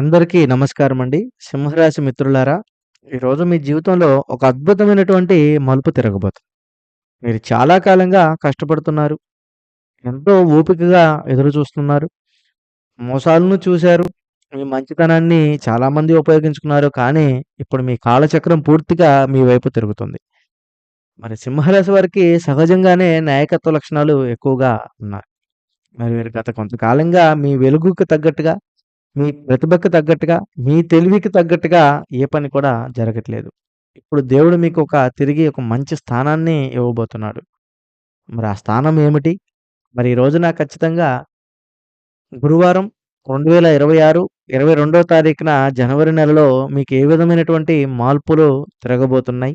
అందరికీ నమస్కారం అండి సింహరాశి మిత్రులారా, ఈరోజు మీ జీవితంలో ఒక అద్భుతమైనటువంటి మలుపు తిరగబోతుంది. మీరు చాలా కాలంగా కష్టపడుతున్నారు. ఎంతో ఓపికగా ఎదురు చూస్తున్నారు. మోసాలను చూశారు మీ మంచితనాన్ని చాలామంది ఉపయోగించుకున్నారు. కానీ ఇప్పుడు మీ కాలచక్రం పూర్తిగా మీ వైపు తిరుగుతుంది. మరి సింహరాశి వారికి సహజంగానే నాయకత్వ లక్షణాలు ఎక్కువగా ఉన్నాయి. మరి మీరు గత కొంతకాలంగా మీ వెలుగుకు తగ్గట్టుగా, మీ ప్రతిభకు తగ్గట్టుగా, మీ తెలివికి తగ్గట్టుగా ఏ పని కూడా జరగట్లేదు. ఇప్పుడు దేవుడు మీకు ఒక తిరిగి ఒక మంచి స్థానాన్ని ఇవ్వబోతున్నాడు. మరి ఆ స్థానం ఏమిటి? మరి ఈ రోజున ఖచ్చితంగా గురువారం 2026 22వ తారీఖున జనవరి నెలలో మీకు ఏ విధమైనటువంటి మార్పులు తిరగబోతున్నాయి?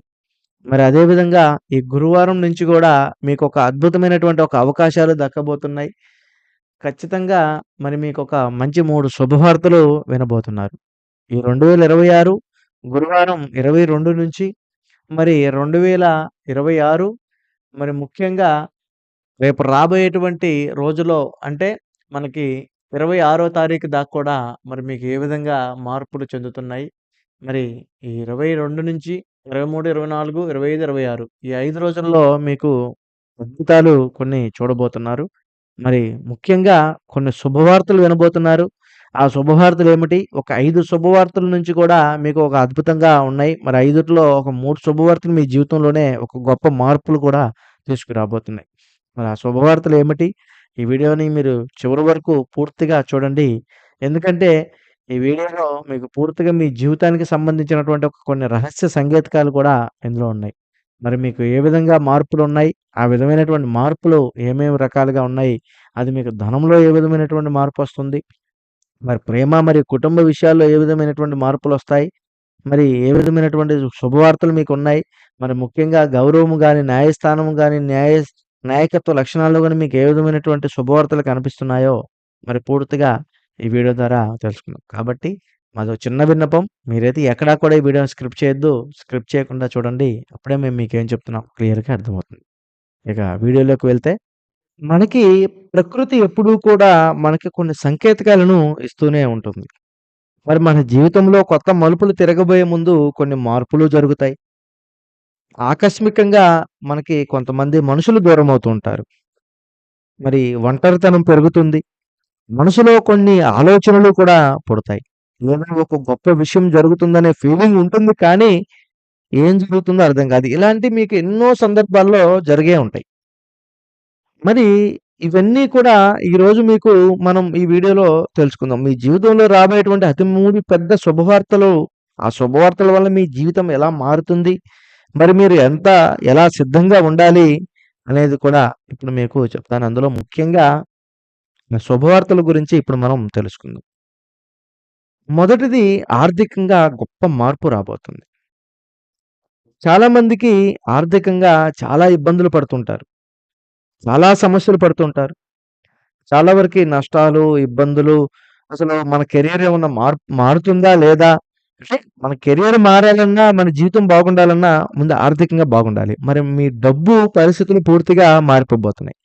మరి అదే విధంగా ఈ గురువారం నుంచి కూడా మీకు ఒక అద్భుతమైనటువంటి ఒక అవకాశాలు దక్కబోతున్నాయి. ఖచ్చితంగా మరి మీకు ఒక మంచి 3 శుభవార్తలు వినబోతున్నారు. ఈ 2026 గురువారం 22 నుంచి మరి 2026 మరి ముఖ్యంగా రేపు రాబోయేటువంటి రోజులో అంటే మనకి 26వ తారీఖు దాకా కూడా మరి మీకు ఏ విధంగా మార్పులు చెందుతున్నాయి? మరి ఈ 22 నుంచి 23, 24, 25, 26 ఈ 5 రోజుల్లో మీకు అద్భుతాలు కొన్ని చూడబోతున్నారు. మరి ముఖ్యంగా కొన్ని శుభవార్తలు వినబోతున్నారు. ఆ శుభవార్తలు ఏమిటి? ఒక ఐదు శుభవార్తల నుంచి కూడా మీకు ఒక అద్భుతంగా ఉన్నాయి. మరి ఐదుట్లో ఒక మూడు శుభవార్తలు మీ జీవితంలోనే ఒక గొప్ప మార్పులు కూడా తీసుకురాబోతున్నాయి. మరి ఆ శుభవార్తలు ఏమిటి? ఈ వీడియోని మీరు చివరి వరకు పూర్తిగా చూడండి. ఎందుకంటే ఈ వీడియోలో మీకు పూర్తిగా మీ జీవితానికి సంబంధించినటువంటి ఒక కొన్ని రహస్య సంకేతకాలు కూడా ఇందులో ఉన్నాయి. మరి మీకు ఏ విధంగా మార్పులు ఉన్నాయి ఆ విధమైనటువంటి మార్పులు ఏమేమి రకాలుగా ఉన్నాయి? అది మీకు ధనంలో ఏ విధమైనటువంటి మార్పు వస్తుంది? మరి ప్రేమ మరియు కుటుంబ విషయాల్లో ఏ విధమైనటువంటి మార్పులు వస్తాయి? మరి ఏ విధమైనటువంటి శుభవార్తలు మీకు ఉన్నాయి? మరి ముఖ్యంగా గౌరవము కానీ న్యాయస్థానము కానీ న్యాయ నాయకత్వ లక్షణాల్లో కానీ మీకు ఏ విధమైనటువంటి శుభవార్తలు కనిపిస్తున్నాయో మరి పూర్తిగా ఈ వీడియో ద్వారా తెలుసుకున్నాం కాబట్టి మాదో చిన్న విన్నపం. మీరైతే ఎక్కడా కూడా ఈ వీడియోని స్క్రిప్ట్ చేయొద్దు. స్క్రిప్ట్ చేయకుండా చూడండి. అప్పుడే మేము మీకేం చెప్తున్నాం క్లియర్‌గా అర్థమవుతుంది. ఇక వీడియోలోకి వెళ్తే మనకి ప్రకృతి ఎప్పుడూ కూడా మనకి కొన్ని సంకేతకాలను ఇస్తూనే ఉంటుంది. మరి మన జీవితంలో కొత్త మలుపులు తిరగబోయే ముందు కొన్ని మార్పులు జరుగుతాయి. ఆకస్మికంగా మనకి కొంతమంది మనుషులు దూరమవుతూ ఉంటారు. మరి ఒంటరితనం పెరుగుతుంది. మనసులో కొన్ని ఆలోచనలు కూడా పుడతాయి. ఏదో ఒక గొప్ప విషయం జరుగుతుందనే ఫీలింగ్ ఉంటుంది. కానీ ఏం జరుగుతుందో అర్థం కాదు. ఇలాంటి మీకు ఎన్నో సందర్భాల్లో జరిగే ఉంటాయి. మరి ఇవన్నీ కూడా ఈరోజు మీకు మనం ఈ వీడియోలో తెలుసుకుందాం. మీ జీవితంలో రాబోయేటువంటి అతి మూడు పెద్ద శుభవార్తలు, ఆ శుభవార్తల వల్ల మీ జీవితం ఎలా మారుతుంది? మరి మీరు ఎంత ఎలా సిద్ధంగా ఉండాలి? అనేది కూడా ఇప్పుడు మీకు చెప్తాను. అందులో ముఖ్యంగా శుభవార్తల గురించి ఇప్పుడు మనం తెలుసుకుందాం. మొదటిది ఆర్థికంగా గొప్ప మార్పు రాబోతుంది. చాలా మందికి ఆర్థికంగా చాలా ఇబ్బందులు పడుతుంటారు. చాలా సమస్యలు పడుతుంటారు. చాలా వరకి నష్టాలు, ఇబ్బందులు అసలు మన కెరియర్ ఏమన్నా మార్ మారుతుందా? లేదా? అంటే మన కెరియర్ మారాలన్నా, మన జీవితం బాగుండాలన్నా ముందు ఆర్థికంగా బాగుండాలి. మరి మీ డబ్బు పరిస్థితులు పూర్తిగా మారిపోబోతున్నాయి.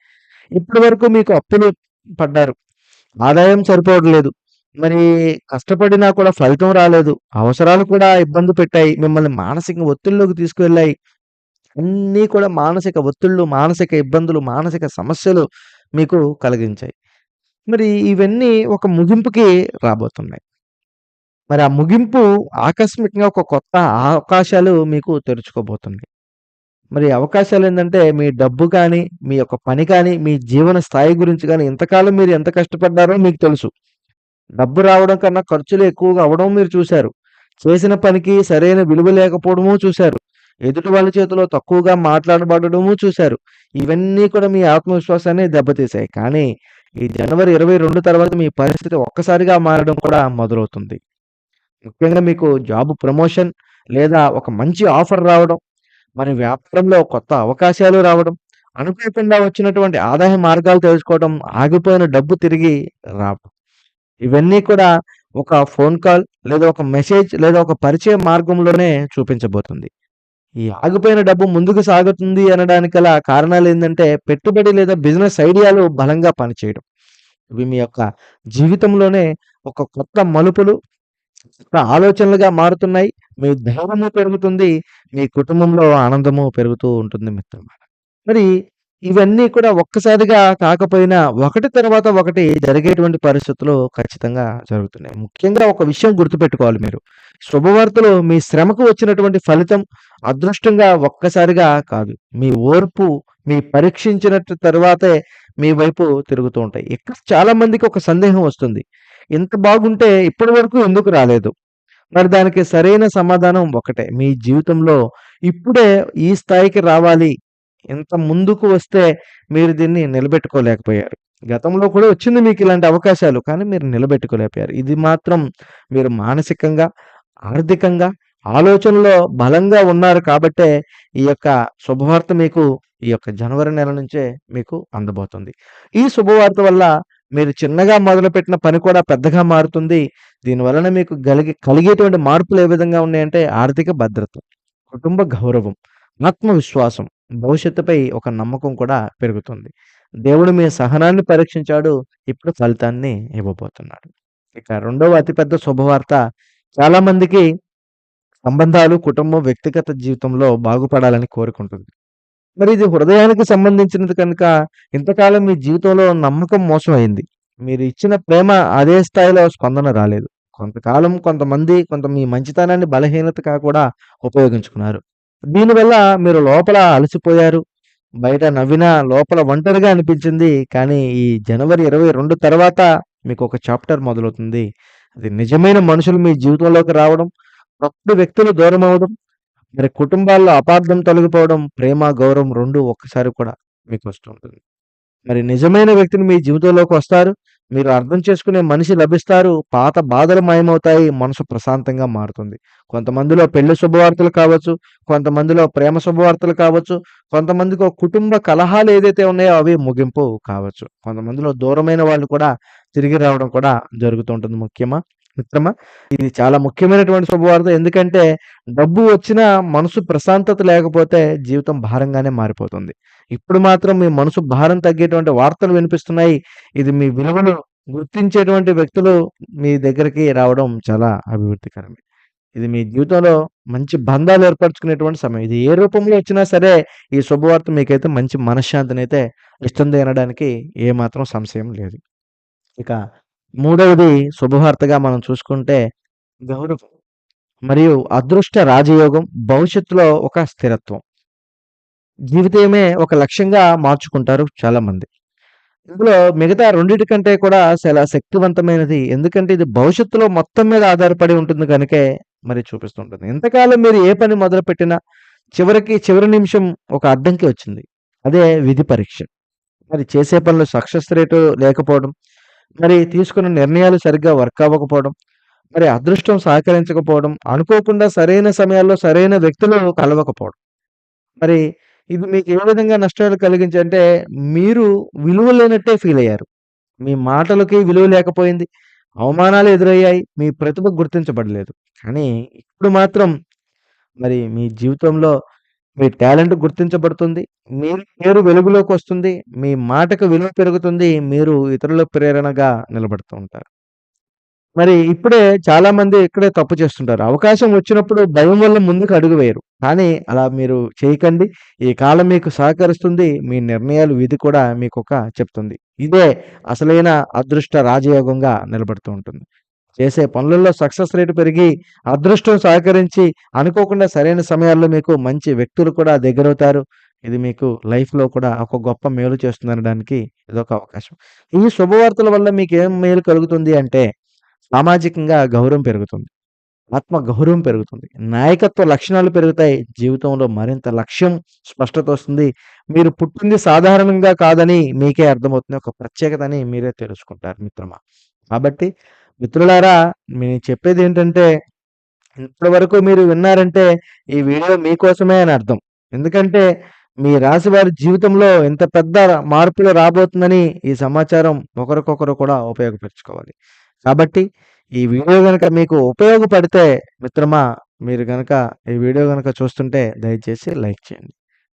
ఇప్పటి వరకు మీకు అప్పులు పడ్డారు. ఆదాయం సరిపోవట్లేదు. మరి కష్టపడినా కూడా ఫలితం రాలేదు. అవసరాలు కూడా ఇబ్బంది పెట్టాయి. మిమ్మల్ని మానసిక ఒత్తిడిలోకి తీసుకువెళ్ళాయి. అన్నీ కూడా మానసిక ఒత్తిళ్ళు, మానసిక ఇబ్బందులు, మానసిక సమస్యలు మీకు కలిగించాయి. మరి ఇవన్నీ ఒక ముగింపుకి రాబోతున్నాయి. మరి ఆ ముగింపు ఆకస్మికంగా ఒక కొత్త అవకాశాలు మీకు తెరుచుకోబోతున్నాయి. మరి అవకాశాలేందంటే మీ డబ్బు కానీ, మీ యొక్క పని కానీ, మీ జీవన స్థాయి గురించి కానీ ఇంతకాలం మీరు ఎంత కష్టపడ్డారో మీకు తెలుసు. డబ్బు రావడం కన్నా ఖర్చులు ఎక్కువగా అవడం మీరు చూశారు చేసిన పనికి సరైన విలువ లేకపోవడము చూశారు ఎదుటి వాళ్ళ చేతిలో తక్కువగా మాట్లాడబడము చూశారు ఇవన్నీ కూడా మీ ఆత్మవిశ్వాసాన్ని దెబ్బతీశాయి. కానీ ఈ జనవరి 22 తర్వాత మీ పరిస్థితి ఒక్కసారిగా మారడం కూడా మొదలవుతుంది. ముఖ్యంగా మీకు జాబ్ ప్రమోషన్ లేదా ఒక మంచి ఆఫర్ రావడం, మరి వ్యాపారంలో కొత్త అవకాశాలు రావడం, అనుకోకుండా వచ్చినటువంటి ఆదాయ మార్గాలు తెలుసుకోవడం, ఆగిపోయిన డబ్బు తిరిగి రావడం. ఇవన్నీ కూడా ఒక ఫోన్ కాల్ లేదా ఒక మెసేజ్ లేదా ఒక పరిచయ మార్గంలోనే చూపించబోతుంది. ఈ ఆగిపోయిన డబ్బు ముందుకు సాగుతుంది అనడానికి గల కారణాలు ఏంటంటే పెట్టుబడి లేదా బిజినెస్ ఐడియాలు బలంగా పనిచేయడం. ఇవి మీ యొక్క జీవితంలోనే ఒక కొత్త మలుపులు, ఆలోచనలుగా మారుతున్నాయి. మీ ధైర్యము పెరుగుతుంది. మీ కుటుంబంలో ఆనందము పెరుగుతూ ఉంటుంది మిత్రమా. మరి ఇవన్నీ కూడా ఒక్కసారిగా కాకపోయినా ఒకటి తర్వాత ఒకటి జరిగేటువంటి పరిస్థితులు ఖచ్చితంగా జరుగుతున్నాయి. ముఖ్యంగా ఒక విషయం గుర్తుపెట్టుకోవాలి మీరు. శుభవార్తలు మీ శ్రమకు వచ్చినటువంటి ఫలితం అదృష్టంగా ఒక్కసారిగా కాదు. మీ ఓర్పు, మీ పరీక్షించినట్టు తర్వాతే మీ వైపు తిరుగుతూ ఉంటాయి. ఇక్కడ చాలా మందికి ఒక సందేహం వస్తుంది. ఇంత బాగుంటే ఇప్పటి వరకు ఎందుకు రాలేదు? మరి దానికి సరైన సమాధానం ఒకటే. మీ జీవితంలో ఇప్పుడే ఈ స్థాయికి రావాలి. ఇంత ముందుకు వస్తే మీరు దీన్ని నిలబెట్టుకోలేకపోయారు. గతంలో కూడా వచ్చింది మీకు ఇలాంటి అవకాశాలు. కానీ మీరు నిలబెట్టుకోలేకపోయారు. ఇది మాత్రం మీరు మానసికంగా, ఆర్థికంగా, ఆలోచనలో బలంగా ఉన్నారు కాబట్టే ఈ యొక్క శుభవార్త మీకు ఈ యొక్క జనవరి నెల నుంచే మీకు అందబోతుంది. ఈ శుభవార్త వల్ల మీరు చిన్నగా మొదలుపెట్టిన పని కూడా పెద్దగా మారుతుంది. దీని వలన మీకు కలిగి కలిగేటువంటి మార్పులు ఏ విధంగా ఉన్నాయంటే ఆర్థిక భద్రత, కుటుంబ గౌరవం, ఆత్మవిశ్వాసం, భవిష్యత్తుపై ఒక నమ్మకం కూడా పెరుగుతుంది. దేవుడు మీ సహనాన్ని పరీక్షించాడు. ఇప్పుడు ఫలితాన్ని ఇవ్వబోతున్నాడు. ఇక రెండవ అతిపెద్ద శుభవార్త చాలా మందికి సంబంధాలు, కుటుంబం, వ్యక్తిగత జీవితంలో బాగుపడాలని కోరుకుంటుంది. మరి ఇది హృదయానికి సంబంధించినది కనుక ఇంతకాలం మీ జీవితంలో నమ్మకం మోసమయింది. మీరు ఇచ్చిన ప్రేమ అదే స్థాయిలో స్పందన రాలేదు. కొంతకాలం కొంతమంది కొంత మీ మంచితనాన్ని బలహీనతగా కూడా ఉపయోగించుకున్నారు. దీనివల్ల మీరు లోపల అలసిపోయారు. బయట నవ్వినా లోపల ఒంటరిగా అనిపించింది. కానీ ఈ జనవరి 22 తర్వాత మీకు ఒక చాప్టర్ మొదలవుతుంది. అది నిజమైన మనుషులు మీ జీవితంలోకి రావడం, కొత్త వ్యక్తులు దూరం అవడం మరి కుటుంబాల్లో అపార్థం తొలగిపోవడం, ప్రేమ, గౌరవం రెండు ఒక్కసారి కూడా మీకు ఉంటుంది. మరి నిజమైన వ్యక్తిని మీ జీవితంలోకి వస్తారు. మీరు అర్థం చేసుకునే మనిషి లభిస్తారు. పాత బాధలు మాయమవుతాయి. మనసు ప్రశాంతంగా మారుతుంది. కొంతమందిలో పెళ్ళి శుభవార్తలు కావచ్చు. కొంతమందిలో ప్రేమ శుభవార్తలు కావచ్చు. కొంతమందికి కుటుంబ కలహాలు ఏదైతే ఉన్నాయో అవి ముగింపు కావచ్చు. కొంతమందిలో దూరమైన వాళ్ళు కూడా తిరిగి రావడం కూడా జరుగుతూ ఉంటుంది. ముఖ్యమా మిత్రమా ఇది చాలా ముఖ్యమైనటువంటి శుభవార్త. ఎందుకంటే డబ్బు వచ్చినా మనసు ప్రశాంతత లేకపోతే జీవితం భారంగానే మారిపోతుంది. ఇప్పుడు మాత్రం మీ మనసు భారం తగ్గేటువంటి వార్తలు వినిపిస్తున్నాయి. ఇది మీ విలువను గుర్తించేటువంటి వ్యక్తులు మీ దగ్గరికి రావడం చాలా అభివృద్ధికరమే. ఇది మీ జీవితంలో మంచి బంధాలు ఏర్పరచుకునేటువంటి సమయం. ఇది ఏ రూపంలో వచ్చినా సరే ఈ శుభవార్త మీకైతే మంచి మనశ్శాంతినైతే ఇస్తుంది అనడానికి ఏమాత్రం సంశయం లేదు. ఇక మూడవది శుభవార్తగా మనం చూసుకుంటే గౌరవం మరియు అదృష్ట రాజయోగం, భవిష్యత్తులో ఒక స్థిరత్వం. జీవితమే ఒక లక్ష్యంగా మార్చుకుంటారు చాలామంది. ఇందులో మిగతా రెండిటి కంటే కూడా చాలా శక్తివంతమైనది. ఎందుకంటే ఇది భవిష్యత్తులో మొత్తం మీద ఆధారపడి ఉంటుంది గనుకే మరి చూపిస్తూ ఉంటుంది. ఇంతకాలం మీరు ఏ పని మొదలుపెట్టినా చివరికి చివరి నిమిషం ఒక అడ్డంకి వచ్చింది. అదే విధి పరీక్ష. మరి చేసే పనిలో సక్సెస్ రేటు లేకపోవడం, మరి తీసుకున్న నిర్ణయాలు సరిగ్గా వర్క్ అవ్వకపోవడం, మరి అదృష్టం సహకరించకపోవడం, అనుకోకుండా సరైన సమయాల్లో సరైన వ్యక్తులు కలవకపోవడం. మరి ఇది మీకు ఏ విధంగా నష్టాలు కలిగించంటే మీరు విలువ లేనట్టే ఫీల్ అయ్యారు. మీ మాటలకి విలువ లేకపోయింది. అవమానాలు ఎదురయ్యాయి. మీ ప్రతిభ గుర్తించబడలేదు. కానీ ఇప్పుడు మాత్రం మరి మీ జీవితంలో మీ టాలెంట్ గుర్తించబడుతుంది. మీ పేరు వెలుగులోకొస్తుంది. మీ మాటకు విలువ పెరుగుతుంది. మీరు ఇతరుల ప్రేరణగా నిలబడుతూ ఉంటారు. మరి ఇప్పుడే చాలామంది ఇక్కడే తప్పు చేస్తుంటారు. అవకాశం వచ్చినప్పుడు భయం వల్ల ముందుకు అడుగు వేయరు. కానీ అలా మీరు చేయకండి. ఈ కాలం మీకు సహకరిస్తుంది. మీ నిర్ణయాలు విధి కూడా మీకు ఒక చెప్తుంది. ఇదే అసలైన అదృష్ట రాజయోగంగా నిలబడుతూ ఉంటుంది. చేసే పనులలో సక్సెస్ రేట్ పెరిగి, అదృష్టం సహకరించి, అనుకోకుండా సరైన సమయాల్లో మీకు మంచి వ్యక్తులు కూడా దగ్గరవుతారు. ఇది మీకు లైఫ్‌లో కూడా ఒక గొప్ప మేలు చేస్తుందనడానికి ఇదొక అవకాశం. ఈ శుభవార్తల వల్ల మీకేం మేలు కలుగుతుంది అంటే సామాజికంగా గౌరవం పెరుగుతుంది. ఆత్మ గౌరవం పెరుగుతుంది. నాయకత్వ లక్షణాలు పెరుగుతాయి. జీవితంలో మరింత లక్ష్యం, స్పష్టత వస్తుంది. మీరు పుట్టింది సాధారణంగా కాదని మీకే అర్థమవుతుంది. ఒక ప్రత్యేకత అని మీరే తెలుసుకుంటారు మిత్రమా. కాబట్టి మిత్రులారా నేను చెప్పేదేంటంటే ఇప్పటి వరకు మీరు విన్నారంటే ఈ వీడియో మీకోసమే అని అర్థం. ఎందుకంటే మీ రాశి వారి జీవితంలో ఇంత పెద్ద మార్పులు రాబోతుందని ఈ సమాచారం ఒకరికొకరు కూడా ఉపయోగపరుచుకోవాలి. కాబట్టి ఈ వీడియో కనుక మీకు ఉపయోగపడితే మిత్రమా మీరు కనుక ఈ వీడియో కనుక చూస్తుంటే దయచేసి లైక్ చేయండి.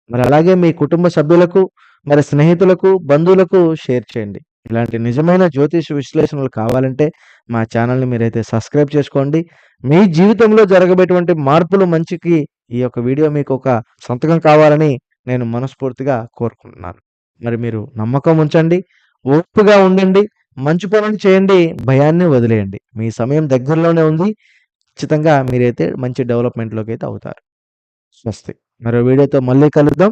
మరి అలాగే మీ కుటుంబ సభ్యులకు, మరి స్నేహితులకు, బంధువులకు షేర్ చేయండి. ఇలాంటి నిజమైన జ్యోతిష విశ్లేషణలు కావాలంటే మా ఛానల్‌ని మీరైతే సబ్స్క్రైబ్ చేసుకోండి. మీ జీవితంలో జరగబేటువంటి మార్పులు మంచికి ఈ యొక్క వీడియో మీకు ఒక సంతకం కావాలని నేను మనస్ఫూర్తిగా కోరుకుంటున్నాను. మరి మీరు నమ్మకం ఉంచండి. ఓపుగా ఉండండి. మంచి పనులు చేయండి. భయాన్ని వదిలేయండి. మీ సమయం దగ్గరలోనే ఉంది. ఖచ్చితంగా మీరైతే మంచి డెవలప్మెంట్లోకి అయితే అవుతారు. స్వస్తి. మరో వీడియోతో మళ్ళీ కలుద్దాం.